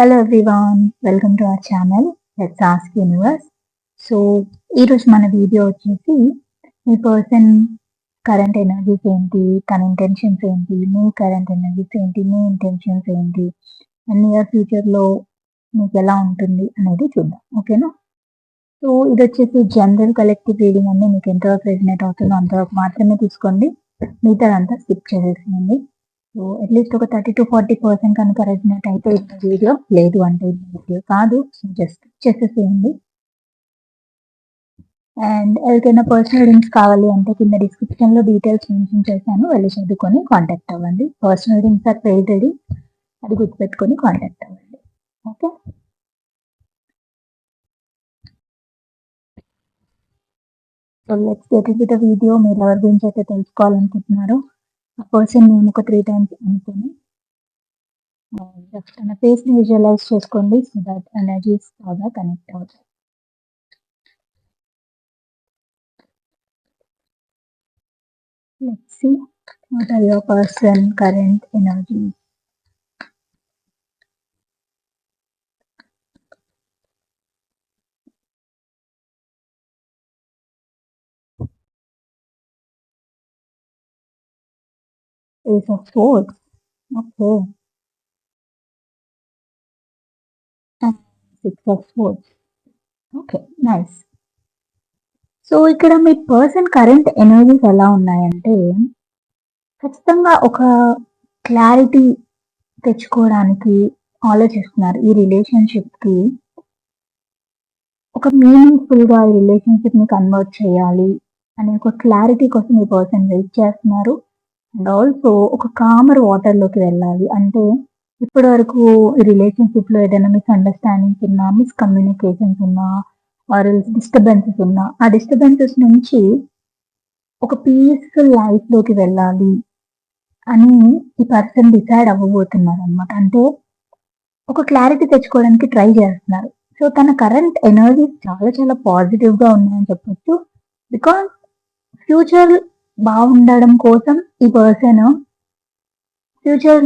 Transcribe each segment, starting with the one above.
Hello everyone welcome to our channel let's ask universe so ఈరోజు మన video వచ్చేసి మీ person current energies ఏంటి తన ఇంటెన్షన్స్ ఏంటి మీ కరెంట్ ఎనర్జీస్ ఏంటి మీ ఇంటెన్షన్స్ ఏంటి అండ్ నియర్ ఫ్యూచర్లో మీకు ఎలా ఉంటుంది అనేది చూద్దాం ఓకేనా సో ఇది వచ్చేసి జనరల్ కలెక్టివ్ రీడింగ్ అన్ని మీకు ఎంతవరకు రెజినేట్ అవుతుందో అంతవరకు మాత్రమే తీసుకోండి మిగతాదంతా స్కిప్ చేసేసేయండి. సో అట్లీస్ట్ ఒక థర్టీ టు ఫార్టీ పర్సెంట్ కనుక రెజినేట్ అయితే ఈ వీడియో లేదు అంటే ఈ వీడియో కాదు. జస్ట్ చేసేసేయండి. అండ్ ఎవరికైనా పర్సనల్ రింగ్స్ కావాలి అంటే కింద డిస్క్రిప్షన్లో డీటెయిల్స్ మెన్షన్ చేశాను. వెళ్ళి చదువుకొని కాంటాక్ట్ అవ్వండి. Personal readings are paid ready అది గుర్తుపెట్టుకొని కాంటాక్ట్ అవ్వండి. Okay so let's get in the video మీరు ఎవరి గురించి అయితే తెలుసుకోవాలనుకుంటున్నారో పర్సన్ నేను ఒక త్రీ టైమ్స్ అనుకుని జస్ట్ అన్న ఫేస్ని విజువలైజ్ చేసుకోండి సో దట్ ఎనర్జీస్ బాగా కనెక్ట్ అవుతాయి let's see what are your person current energies ace of swords okay and six of swords okay nice. So ఇక్కడ మీ పర్సన్ కరెంట్ ఎనర్జీస్ ఎలా ఉన్నాయంటే ఖచ్చితంగా ఒక క్లారిటీ తెచ్చుకోవడానికి ఆలోచిస్తున్నారు ఈ రిలేషన్షిప్కి ఒక మీనింగ్ఫుల్గా ఈ రిలేషన్షిప్ని కన్వర్ట్ చేయాలి అనే ఒక క్లారిటీ కోసం ఈ పర్సన్ వెయిట్ చేస్తున్నారు. అండ్ ఆల్సో ఒక కామర్ వాటర్లోకి వెళ్ళాలి. అంటే ఇప్పటి వరకు రిలేషన్షిప్లో రిలేషన్షిప్లో ఏదైనా మిస్అండర్స్టాండింగ్స్ ఉన్నా మిస్కమ్యూనికేషన్స్ ఉన్నా ఆర్ డిస్టర్బెన్సెస్ ఉన్నా ఆ డిస్టర్బెన్సెస్ నుంచి ఒక పీస్ఫుల్ లైఫ్లోకి వెళ్ళాలి అని ఈ పర్సన్ డిసైడ్ అవ్వబోతున్నారు అనమాట అంటే ఒక క్లారిటీ తెచ్చుకోవడానికి ట్రై చేస్తున్నారు. సో తన కరెంట్ ఎనర్జీ చాలా చాలా పాజిటివ్గా ఉన్నాయని చెప్పొచ్చు. బికాస్ ఫ్యూచర్ బాగుండడం కోసం ఈ పర్సన్ ఫ్యూచర్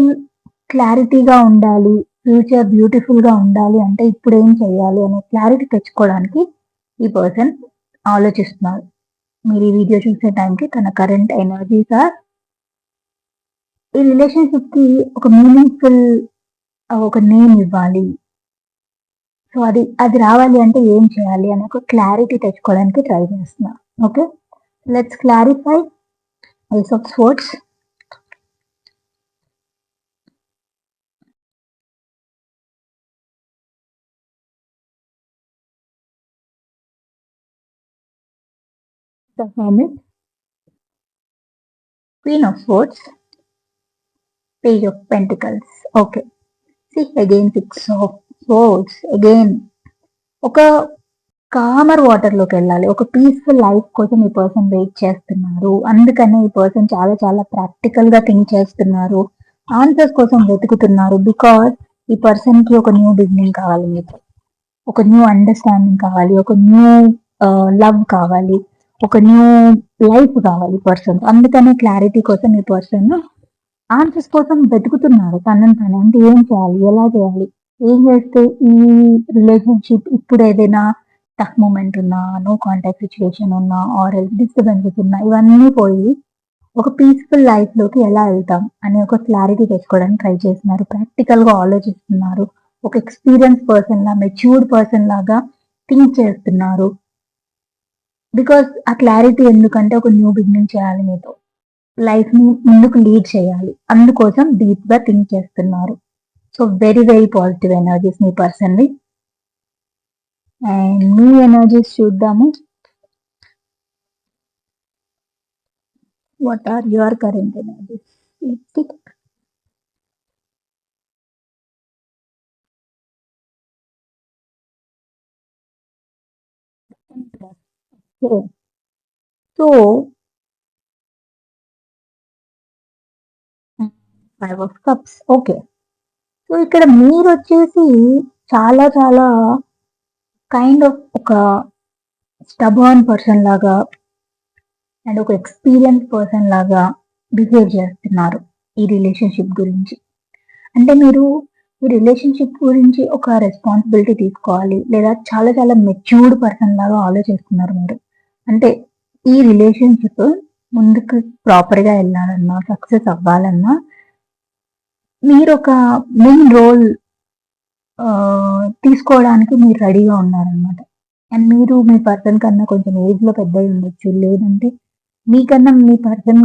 క్లారిటీగా ఉండాలి ఫ్యూచర్ బ్యూటిఫుల్గా ఉండాలి అంటే ఇప్పుడు ఏం చేయాలి అనే క్లారిటీ తెచ్చుకోవడానికి ఈ పర్సన్ ఆలోచిస్తున్నారు మీరు ఈ వీడియో చూసే టైంకి తన కరెంట్ ఎనర్జీస్ ఆర్ ఈ రిలేషన్షిప్కి ఒక మీనింగ్ఫుల్ ఒక నేమ్ ఇవ్వాలి. సో అది అది రావాలి అంటే ఏం చేయాలి అనే ఒక క్లారిటీ తెచ్చుకోవడానికి ట్రై చేస్తున్నారు okay let's clarify Ace of Swords. The Hermit. Queen of Swords. Page of Pentacles. Okay. See again Six of Swords. Again. Okay. Calmer వాటర్లోకి వెళ్ళాలి. ఒక పీస్ఫుల్ లైఫ్ కోసం ఈ పర్సన్ వెయిట్ చేస్తున్నారు. అందుకనే ఈ పర్సన్ చాలా చాలా ప్రాక్టికల్గా థింక్ చేస్తున్నారు. ఆన్సర్స్ కోసం వెతుకుతున్నారు బికాస్ ఈ పర్సన్కి ఒక న్యూ బిగినింగ్ కావాలి మీకు. ఒక న్యూ అండర్స్టాండింగ్ కావాలి. ఒక న్యూ లవ్ కావాలి. ఒక న్యూ లైఫ్ కావాలి పర్సన్ అందుకనే క్లారిటీ కోసం ఈ పర్సన్ ఆన్సర్స్ కోసం వెతుకుతున్నారు. తనని తను అంటే ఏం చేయాలి? ఎలా చేయాలి? ఏం చేస్తే ఈ రిలేషన్షిప్ ఇప్పుడు ఏదైనా టఫ్ మూమెంట్ ఉన్నా నో కాంటాక్ట్ సిచ్యువేషన్ ఉన్నా ఆర్ డిస్టర్బెన్సెస్ ఉన్నా ఇవన్నీ పోయి ఒక పీస్ఫుల్ లైఫ్లోకి ఎలా వెళ్తాం అనే ఒక క్లారిటీ తెచ్చుకోవడానికి ట్రై చేస్తున్నారు. ప్రాక్టికల్గా ఆలోచిస్తున్నారు. ఒక ఎక్స్పీరియన్స్ పర్సన్ లా మెచ్యూర్డ్ పర్సన్ లాగా థింక్ చేస్తున్నారు. బికాస్ ఆ క్లారిటీ ఎందుకంటే ఒక న్యూ బిగినింగ్ చేయాలి మీతో. లైఫ్ని ముందుకు లీడ్ చేయాలి. అందుకోసం డీప్గా థింక్ చేస్తున్నారు. So very very positive energies మీ పర్సన్వి అండ్ మీ ఎనర్జీస్ చూద్దాము. What are your current energies so five of cups okay so ఇక్కడ మీరు వచ్చేసి చాలా చాలా కైండ్ ఆఫ్ ఒక స్టబర్న్ పర్సన్ లాగా అండ్ ఒక ఎక్స్పీరియన్స్ పర్సన్ లాగా బిహేవ్ చేస్తున్నారు ఈ రిలేషన్షిప్ గురించి. అంటే మీరు ఈ రిలేషన్షిప్ గురించి ఒక రెస్పాన్సిబిలిటీ తీసుకోవాలి లేదా చాలా చాలా మెచ్యూర్డ్ పర్సన్ లాగా ఆలోచిస్తున్నారు మీరు. అంటే ఈ రిలేషన్షిప్ ముందుకు ప్రాపర్గా వెళ్ళాలన్నా సక్సెస్ అవ్వాలన్నా మీరు ఒక మెయిన్ రోల్ తీసుకోవడానికి మీరు రెడీగా ఉన్నారనమాట అండ్ మీరు మీ పర్సన్ కన్నా కొంచెం ఏజ్లో పెద్ద ఉండొచ్చు లేదంటే మీకన్నా మీ పర్సన్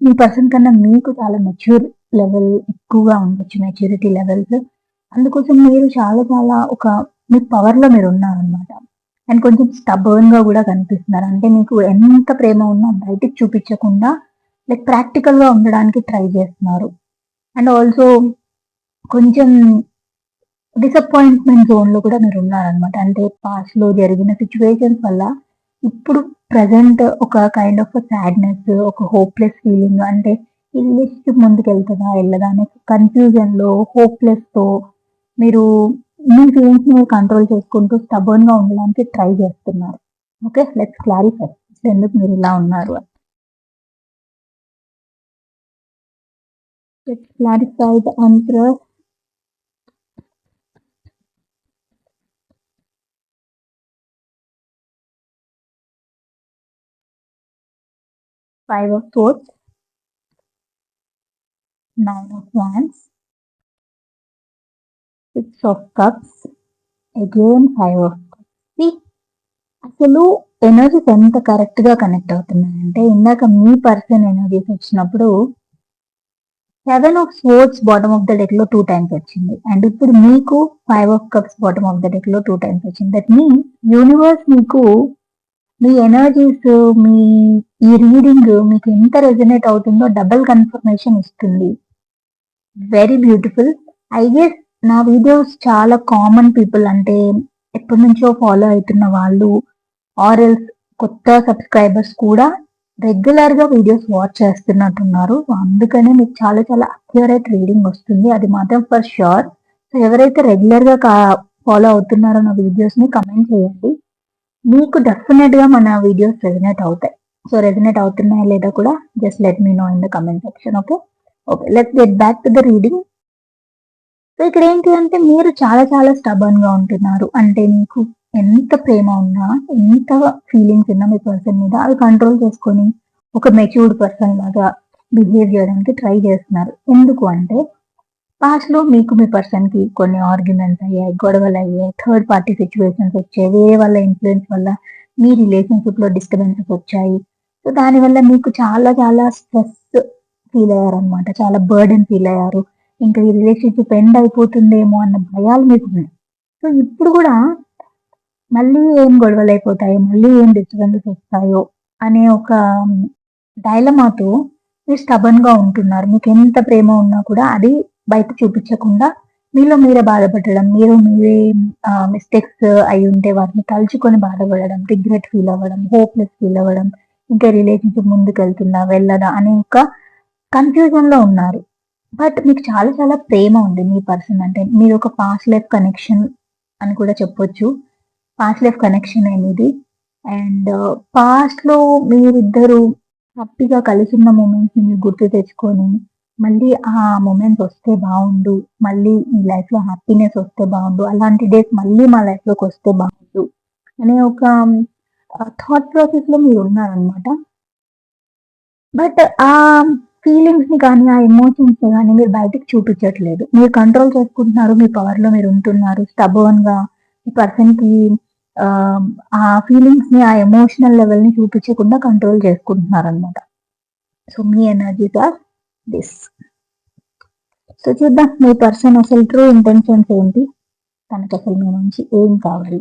మీ పర్సన్ కన్నా మీకు చాలా మెచ్యూర్ లెవెల్ ఎక్కువగా ఉండొచ్చు మెచ్యూరిటీ లెవెల్స్. అందుకోసం మీరు చాలా చాలా ఒక మీ పవర్లో మీరు ఉన్నారనమాట అండ్ కొంచెం స్టబర్న్గా కూడా కనిపిస్తున్నారు. అంటే మీకు ఎంత ప్రేమ ఉన్నా బయటికి చూపించకుండా లైక్ ప్రాక్టికల్గా ఉండడానికి ట్రై చేస్తున్నారు. అండ్ ఆల్సో కొంచెం డిసప్పాయింట్మెంట్ జోన్లో కూడా మీరు ఉన్నారనమాట అంటే పాస్ట్లో జరిగిన సిచ్యువేషన్స్ వల్ల ఇప్పుడు ప్రజెంట్ ఒక కైండ్ ఆఫ్ సాడ్నెస్ ఒక హోప్లెస్ ఫీలింగ్ అంటే ఈ రిలేషన్షిప్ ముందుకు వెళ్తుందా వెళ్ళదా అనే కన్ఫ్యూజన్లో హోప్లెస్తో మీరు మీ ఫీలింగ్స్ మీరు కంట్రోల్ చేసుకుంటూ స్టబర్న్గా ఉండడానికి ట్రై చేస్తున్నారు. ఓకే లెట్స్ క్లారిఫై ఎందుకు మీరు ఇలా ఉన్నారు? Let's clarify the answer five of swords, nine of wands, six of cups five five of cups అసలు ఎనర్జీస్ ఎంత కరెక్ట్గా కనెక్ట్ అవుతున్నాయంటే ఇందాక మీ పర్సన్ ఎనర్జీస్ వచ్చినప్పుడు seven of sports bottom of the డెక్లో two times వచ్చింది. అండ్ ఇప్పుడు మీకు five of cups bottom of the డెక్లో two times వచ్చింది. దట్ మీ యూనివర్స్ మీకు మీ ఎనర్జీస్ మీ ఈ రీడింగ్ మీకు ఎంత రెజనేట్ అవుతుందో డబుల్ కన్ఫర్మేషన్ ఇస్తుంది. వెరీ బ్యూటిఫుల్ ఐ గెస్ నా వీడియోస్ చాలా కామన్ పీపుల్ అంటే ఎప్పటి నుంచో ఫాలో అవుతున్న వాళ్ళు ఆర్ఎల్స్ కొత్త సబ్స్క్రైబర్స్ కూడా రెగ్యులర్గా వీడియోస్ వాచ్ చేస్తున్నట్టున్నారు. అందుకనే మీకు చాలా చాలా అక్యురేట్ రీడింగ్ వస్తుంది. అది మాత్రం ఫర్ ష్యూర్ సో ఎవరైతే రెగ్యులర్గా ఫాలో అవుతున్నారో నా వీడియోస్ని కమెంట్ చేయండి. మీకు డెఫినెట్గా మన వీడియోస్ రెజినేట్ అవుతాయి. సో రెజినేట్ అవుతున్నాయా లేదా కూడా just let me know in the comment section okay okay let's get back to the reading so ఇక్కడ ఏంటి అంటే మీరు చాలా చాలా స్టబర్న్గా ఉంటున్నారు. అంటే మీకు ఎంత ప్రేమ ఉన్నా ఎంత ఫీలింగ్స్ ఉన్నా మీ పర్సన్ మీద అవి కంట్రోల్ చేసుకొని ఒక మెచ్యూర్డ్ పర్సన్ లాగా బిహేవ్ చేయడానికి ట్రై చేస్తున్నారు. ఎందుకు అంటే పాస్ట్లో మీకు మీ పర్సన్కి కొన్ని ఆర్గ్యుమెంట్స్ అయ్యాయి గొడవలు అయ్యాయి థర్డ్ పార్టీ సిచ్యువేషన్స్ వచ్చాయి వేరే వాళ్ళ ఇన్ఫ్లుయెన్స్ వల్ల మీ రిలేషన్షిప్లో డిస్టర్బెన్సెస్ వచ్చాయి. సో దానివల్ల మీకు చాలా చాలా స్ట్రెస్ ఫీల్ అయ్యారు అనమాట చాలా బర్డెన్ ఫీల్ అయ్యారు. ఇంకా ఈ రిలేషన్షిప్ ఎండ్ అయిపోతుందేమో అన్న భయాలు మీకు ఉన్నాయి. సో ఇప్పుడు కూడా మళ్ళీ ఏం గొడవలు అయిపోతాయో మళ్ళీ ఏం డిస్టర్బెన్సెస్ వస్తాయో అనే ఒక డైలమాతో మీరు స్టబన్గా ఉంటున్నారు. మీకు ఎంత ప్రేమ ఉన్నా కూడా అది బయట చూపించకుండా మీలో మీరే బాధపడడం మీరు మీరే మిస్టేక్స్ అయి ఉంటే వాటిని తలుచుకొని బాధపడడం రిగ్రెట్ ఫీల్ అవ్వడం హోప్లెస్ ఫీల్ అవ్వడం ఇంకా రిలేషన్షిప్ ముందుకు వెళ్తుందా వెళ్ళదా అనే ఒక కన్ఫ్యూజన్లో ఉన్నారు. బట్ మీకు చాలా చాలా ప్రేమ ఉంది మీ పర్సన్ అంటే. మీరు ఒక పాస్ట్ లైఫ్ కనెక్షన్ అని కూడా చెప్పొచ్చు. పాస్ట్ లైఫ్ కనెక్షన్ అనేది అండ్ పాస్ట్ uh, లో మీరిద్దరు హ్యాపీగా కలిసి ఉన్న మూమెంట్స్ మీరు గుర్తు తెచ్చుకొని మళ్ళీ ఆ మూమెంట్స్ వస్తే బాగుండు. మళ్ళీ మీ లైఫ్లో హ్యాపీనెస్ వస్తే బాగుండు. అలాంటి డేస్ మళ్ళీ మా లైఫ్లోకి వస్తే బాగుండు. అనే ఒక um, థాట్ ప్రాసెస్లో మీరు ఉన్నారనమాట బట్ ఆ ఫీలింగ్స్ని కానీ ఆ ఎమోషన్స్ని కానీ మీరు బయటకు చూపించట్లేదు. మీరు కంట్రోల్ చేసుకుంటున్నారు మీ పవర్లో మీరు ఉంటున్నారు. స్టబోన్గా ఈ పర్సన్కి ఆ ఫీలింగ్స్ని ఆ ఎమోషనల్ లెవెల్ని చూపించకుండా కంట్రోల్ చేసుకుంటున్నారు అనమాట సో మీ ఎనర్జీస్ ఆర్ దిస్ సో చూద్దాం మీ పర్సన్ అసలు ట్రూ ఇంటెన్షన్స్ ఏంటి? తనకు అసలు మీ నుంచి ఏం కావాలి?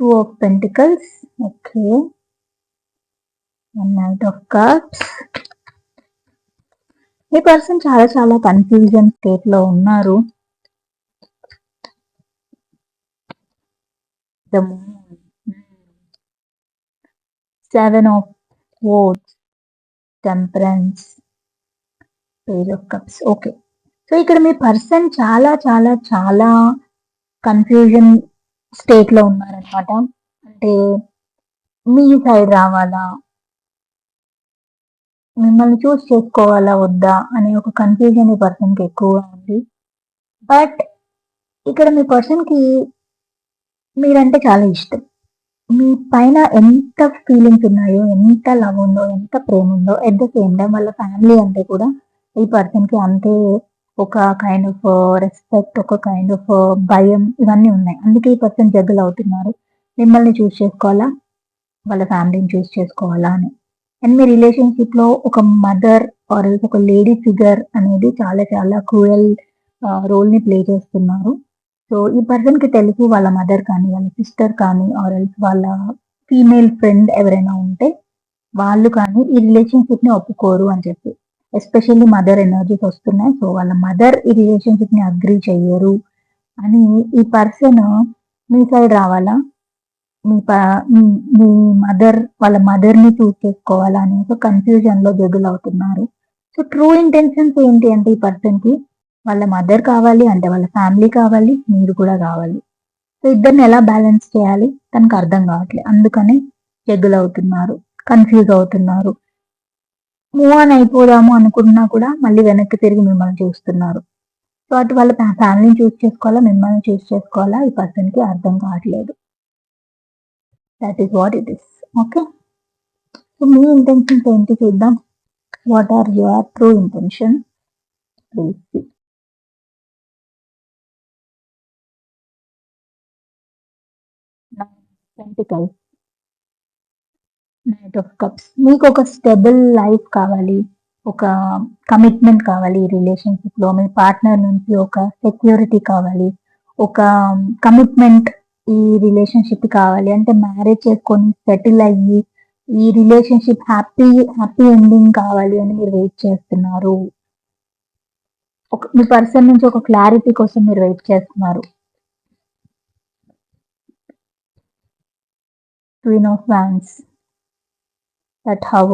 Two of pentacles. Okay. One knight of cups. ఈ పర్సన్ చాలా చాలా కన్ఫ్యూజన్ స్టేట్లో ఉన్నారు. The seven of swords temperance page of cups okay so ఇక్కడ మీ పర్సన్ చాలా చాలా చాలా కన్ఫ్యూజన్ స్టేట్లో ఉన్నారనమాట అంటే మీ సైడ్ రావాలా? మిమ్మల్ని చూస్ చేసుకోవాలా వద్దా? అనే ఒక కన్ఫ్యూజన్ ఈ పర్సన్కి ఎక్కువగా ఉంది. బట్ ఇక్కడ మీ పర్సన్కి మీరంటే చాలా ఇష్టం. మీ పైన ఎంత ఫీలింగ్స్ ఉన్నాయో ఎంత లవ్ ఉందో ఎంత ప్రేమ ఉందో ఎట్ ద సేమ్ టైం వాళ్ళ ఫ్యామిలీ అంటే కూడా ఈ పర్సన్కి అంతే ఒక కైండ్ ఆఫ్ రెస్పెక్ట్ ఒక కైండ్ ఆఫ్ uh, భయం ఇవన్నీ ఉన్నాయి. అందుకే ఈ పర్సన్ జగ్గులు అవుతున్నారు. మిమ్మల్ని చూస్ చేసుకోవాలా? వాళ్ళ ఫ్యామిలీని చూస్ చేసుకోవాలా అని. అండ్ మీ రిలేషన్షిప్లో ఒక మదర్ ఆర్ ఒక లేడీ ఫిగర్ అనేది చాలా చాలా క్రూయల్ రోల్ uh, ని ప్లే చేస్తున్నారు. సో ఈ పర్సన్కి తెలుసు వాళ్ళ మదర్ కానీ వాళ్ళ సిస్టర్ కానీ ఆర్ ఎల్స్ వాళ్ళ ఫీమేల్ ఫ్రెండ్ ఎవరైనా ఉంటే వాళ్ళు కానీ ఈ రిలేషన్షిప్ని ఒప్పుకోరు అని చెప్పి. ఎస్పెషల్లీ మదర్ ఎనర్జీస్ వస్తున్నాయి. సో వాళ్ళ మదర్ ఈ రిలేషన్షిప్ని అగ్రి చెయ్యరు. అని ఈ పర్సన్ మీ సైడ్ రావాలా? మీ మీ మదర్ వాళ్ళ మదర్ని చూస్ చేసుకోవాలా అని ఒక కన్ఫ్యూజన్లో జగులు అవుతున్నారు సో ట్రూ ఇంటెన్షన్స్ ఏంటి అంటే ఈ పర్సన్కి వాళ్ళ మదర్ కావాలి అంటే వాళ్ళ ఫ్యామిలీ కావాలి మీరు కూడా కావాలి. సో ఇద్దరిని ఎలా బ్యాలెన్స్ చేయాలి? తనకు అర్థం కావట్లేదు అందుకనే జగ్గులు అవుతున్నారు కన్ఫ్యూజ్ అవుతున్నారు. మూవ్ ఆన్ అయిపోదాము అనుకున్నా కూడా మళ్ళీ వెనక్కి తిరిగి మిమ్మల్ని చూస్తున్నారు. సో అటు వాళ్ళ ఫ్యామిలీని చూస్ చేసుకోవాలా? మిమ్మల్ని చూస్ చేసుకోవాలా? ఈ పర్సన్కి అర్థం కావట్లేదు. That is what it is okay so me intentions ఏంటి చూద్దాం. What are your true intention please pentacles knight of cups మీకు ఒక స్టెబుల్ లైఫ్ కావాలి ఒక కమిట్మెంట్ కావాలి ఈ రిలేషన్షిప్లో మీ పార్ట్నర్ నుంచి ఒక సెక్యూరిటీ కావాలి ఒక కమిట్మెంట్ ఈ రిలేషన్షిప్ కావాలి. అంటే మ్యారేజ్ చేసుకొని సెటిల్ అయ్యి ఈ రిలేషన్షిప్ హ్యాపీ హ్యాపీ ఎండింగ్ కావాలి అని మీరు వెయిట్ చేస్తున్నారు. ఒక మీ పర్సన్ నుంచి ఒక క్లారిటీ కోసం మీరు వెయిట్ చేస్తున్నారు. Queen of wands that how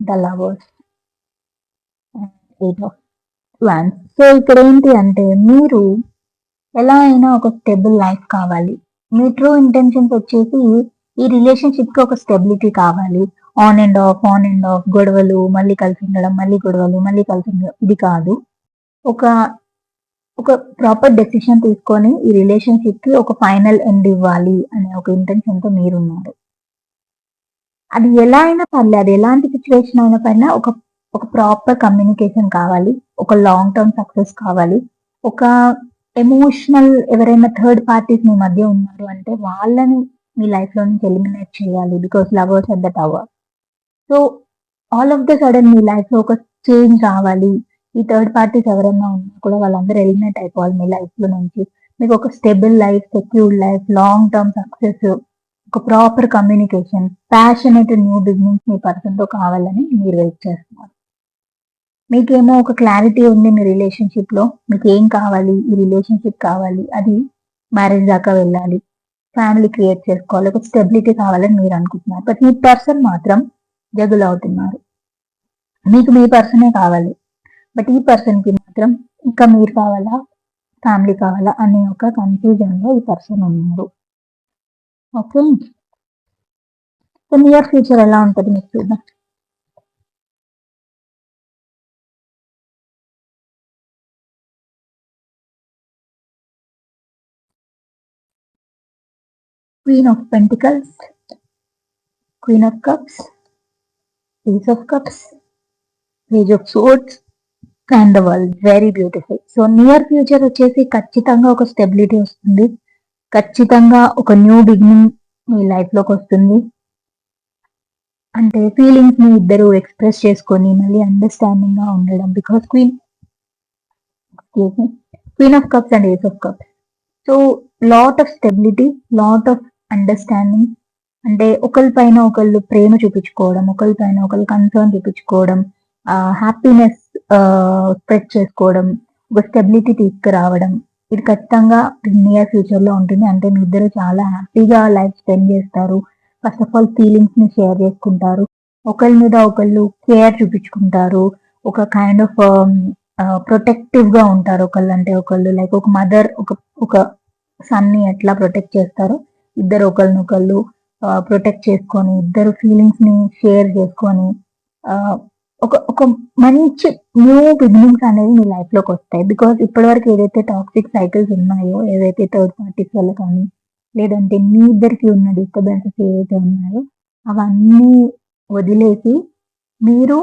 the lovers. Eight of so ఇక్కడ ఏంటి అంటే మీరు ఎలా అయినా ఒక స్టెబుల్ లైఫ్ కావాలి. మీ ట్రూ ఇంటెన్షన్స్ వచ్చేసి ఈ రిలేషన్షిప్కి ఒక స్టెబిలిటీ కావాలి. On and off on and off గొడవలు మళ్ళీ కలిసి ఉండడం మళ్ళీ గొడవలు మళ్ళీ కలిసి ఉండడం ఇది కాదు. ఒక ఒక ప్రాపర్ డెసిషన్ తీసుకొని ఈ రిలేషన్షిప్కి ఒక ఫైనల్ ఎండ్ ఇవ్వాలి అనే ఒక ఇంటెన్షన్తో మీరున్నారు. అది ఎలా అయినా పర్లేదు. అది ఎలాంటి సిచ్యువేషన్ అయినా పైన ఒక ఒక ప్రాపర్ కమ్యూనికేషన్ కావాలి. ఒక లాంగ్ టర్మ్ సక్సెస్ కావాలి. ఒక ఎమోషనల్ ఎవరైనా థర్డ్ పార్టీస్ మీ మధ్య ఉన్నారు అంటే వాళ్ళని మీ లైఫ్లో నుంచి ఎలిమినేట్ చేయాలి. Because lovers at the tower so all of the sudden మీ లైఫ్లో ఒక చేంజ్ రావాలి. ఈ థర్డ్ పార్టీస్ ఎవరైనా ఉన్నా కూడా వాళ్ళందరూ ఎలిమినేట్ అయిపోవాలి మీ లైఫ్లో నుంచి. మీకు ఒక stable life secured life long term success ఒక proper communication passionate new business మీ పర్సన్తో కావాలని మీరు వెయిట్ చేస్తున్నారు. మీకేమో ఒక క్లారిటీ ఉంది మీ రిలేషన్షిప్లో మీకు ఏం కావాలి ఈ రిలేషన్షిప్ కావాలి అది మ్యారేజ్ దాకా వెళ్ళాలి ఫ్యామిలీ క్రియేట్ చేసుకోవాలి ఒక స్టెబిలిటీ కావాలని మీరు అనుకుంటున్నారు. బట్ మీ పర్సన్ మాత్రం జగులు అవుతున్నారు. మీకు మీ పర్సనే కావాలి బట్ ఈ పర్సన్కి మాత్రం ఇంకా మీరు కావాలా ఫ్యామిలీ కావాలా అనే ఒక కన్ఫ్యూజన్లో ఈ పర్సన్ ఉన్నారు. ఓకే. నియర్ ఫ్యూచర్ ఎలా ఉంటుంది మీకు చూద్దాం. Queen of pentacles queen of cups Ace of cups Page of Swords and the world very beautiful so near future వచ్చేసి ఖచ్చితంగా ఒక స్టెబిలిటీ వస్తుంది. ఖచ్చితంగా ఒక న్యూ బిగినింగ్ మీ లైఫ్లోకి వస్తుంది. అంటే ఫీలింగ్స్ని ఇద్దరు ఎక్స్ప్రెస్ చేసుకొని మళ్ళీ అండర్స్టాండింగ్గా ఉండడం. Because queen queen of cups and ace of cups so lot of stability lot of understanding అంటే ఒకరి పైన ఒకళ్ళు ప్రేమ చూపించుకోవడం ఒకరి పైన ఒకళ్ళు కన్సర్న్ చూపించుకోవడం హ్యాపీనెస్ స్ప్రెడ్ చేసుకోవడం ఒక స్టెబిలిటీ తీసుకురావడం. ఇది ఖచ్చితంగా నియర్ ఫ్యూచర్లో ఉంటుంది. అంటే మీ ఇద్దరు చాలా హ్యాపీగా లైఫ్ స్పెండ్ చేస్తారు. ఫస్ట్ ఆఫ్ ఆల్ ఫీలింగ్స్ని షేర్ చేసుకుంటారు. ఒకరి మీద ఒకళ్ళు కేర్ చూపించుకుంటారు. ఒక కైండ్ ఆఫ్ ప్రొటెక్టివ్గా ఉంటారు ఒకళ్ళు. అంటే ఒకళ్ళు లైక్ ఒక మదర్ ఒక ఒక సన్ని ఎట్లా ప్రొటెక్ట్ చేస్తారో ఇద్దరు ఒకరినొకళ్ళు ప్రొటెక్ట్ చేసుకొని ఇద్దరు ఫీలింగ్స్ని షేర్ చేసుకొని ఒక ఒక మంచి న్యూ బిగినింగ్స్ అనేవి మీ లైఫ్లోకి వస్తాయి. బికాస్ ఇప్పటివరకు ఏదైతే టాక్సిక్ సైకిల్స్ ఉన్నాయో ఏదైతే థర్డ్ పార్టీస్ వల్ల కానీ లేదంటే మీ ఇద్దరికి ఉన్న డిస్టర్బెన్సెస్ ఏవైతే ఉన్నాయో అవన్నీ వదిలేసి మీరు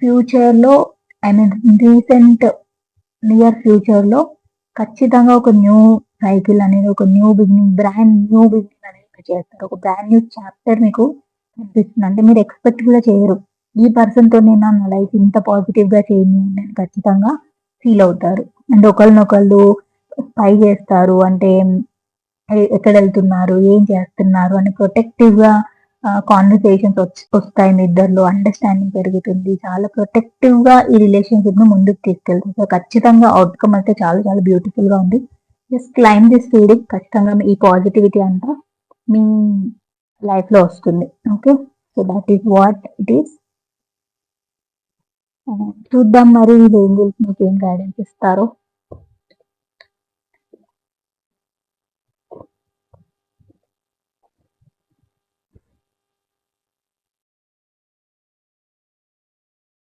ఫ్యూచర్లో ఐ మీన్ రీసెంట్ నియర్ ఫ్యూచర్లో ఖచ్చితంగా ఒక న్యూ సైకిల్ అనేది ఒక new beginning brand new beginning అనేది మీరు చేస్తారు. ఒక బ్రాండ్ న్యూ చాప్టర్ మీకు కనిపిస్తుంది. అంటే మీరు ఎక్స్పెక్ట్ కూడా చేయరు. ఈ పర్సన్తో నేను నా లైఫ్ ఇంత పాజిటివ్గా చేయండి అని ఖచ్చితంగా ఫీల్ అవుతారు. అండ్ ఒకరినొకళ్ళు స్పై చేస్తారు. అంటే ఎక్కడ వెళ్తున్నారు? ఏం చేస్తున్నారు? అని ప్రొటెక్టివ్గా కాన్వర్సేషన్స్ వస్తాయి మీ ఇద్దరిలో అండర్స్టాండింగ్ పెరుగుతుంది. చాలా ప్రొటెక్టివ్గా ఈ రిలేషన్షిప్ను ముందుకు తీసుకెళ్తుంది. సో ఖచ్చితంగా అవుట్కమ్ అయితే చాలా చాలా బ్యూటిఫుల్గా ఉంది. జస్ట్ క్లైమ్ దిస్ ఫీలింగ్ ఖచ్చితంగా ఈ పాజిటివిటీ అంతా మీ లైఫ్లో వస్తుంది. Okay so that is what it is చూద్దాం మరి ఈ ఏంజల్స్ మీకు ఏం గైడెన్స్ ఇస్తారో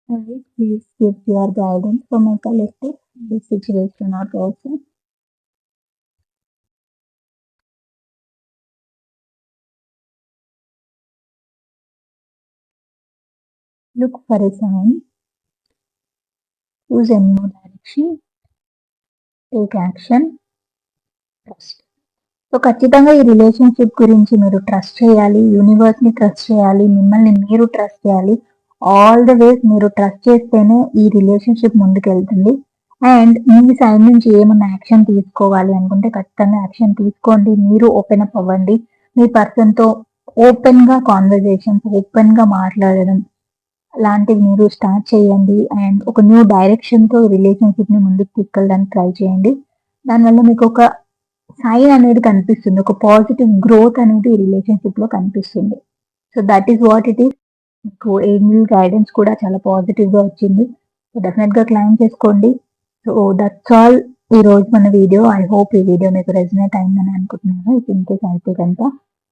Alright, please give your guidance for my collective this situation or person. Look for a sign. Choose a new direction. Take action. Trust. So ఖచ్చితంగా ఈ relationship గురించి మీరు ట్రస్ట్ చేయాలి. యూనివర్స్ని ట్రస్ట్ చేయాలి. మిమ్మల్ని మీరు ట్రస్ట్ చేయాలి. ఆల్ ద వేస్ మీరు ట్రస్ట్ చేస్తేనే ఈ రిలేషన్షిప్ ముందుకెళ్తుంది. అండ్ మీ సైడ్ నుంచి ఏమన్నా యాక్షన్ తీసుకోవాలి అనుకుంటే ఖచ్చితంగా యాక్షన్ తీసుకోండి. మీరు ఓపెన్ అప్ అవ్వండి. మీ పర్సన్తో కాన్వర్జేషన్స్ ఓపెన్గా మాట్లాడడం. లాంటివి మీరు స్టార్ట్ చేయండి అండ్ ఒక న్యూ డైరెక్షన్తో రిలేషన్షిప్ని ముందుకు తీసుకెళ్ళడానికి ట్రై చేయండి. దానివల్ల మీకు ఒక సైన్ అనేది కనిపిస్తుంది ఒక పాజిటివ్ గ్రోత్ అనేది రిలేషన్షిప్లో కనిపిస్తుంది. So that is what it is మీకు ఏంజల్ గైడెన్స్ కూడా చాలా పాజిటివ్గా వచ్చింది. సో డెఫినెట్గా క్లైమ్ చేసుకోండి. సో దట్స్ ఆల్ ఈ రోజు మన వీడియో ఐ హోప్ ఈ వీడియో మీకు రెజినేట్ అయిందని అనుకుంటున్నాను. ఇఫ్ ఇన్ కేస్ అయితే కనుక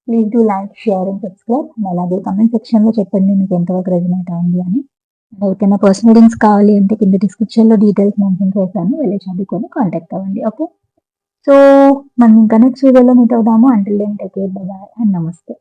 please do like share and subscribe and అలాగే కమెంట్ సెక్షన్లో చెప్పండి మీకు ఎంతవరకు రెజినేట్ అయింది అని. ఎవరికైనా పర్సనల్ లింక్స్ కావాలి అంటే కింద డిస్క్రిప్షన్లో డీటెయిల్స్ మెన్షన్ చేశాను. వెళ్ళి చదువుకొని కాంటాక్ట్ అవ్వండి ఓకే సో మనం ఇంకా నెక్స్ట్ వీడియోలో మీట్ అవుదాము. అంటే టేక్ కేర్ బాయ్ అండ్ నమస్తే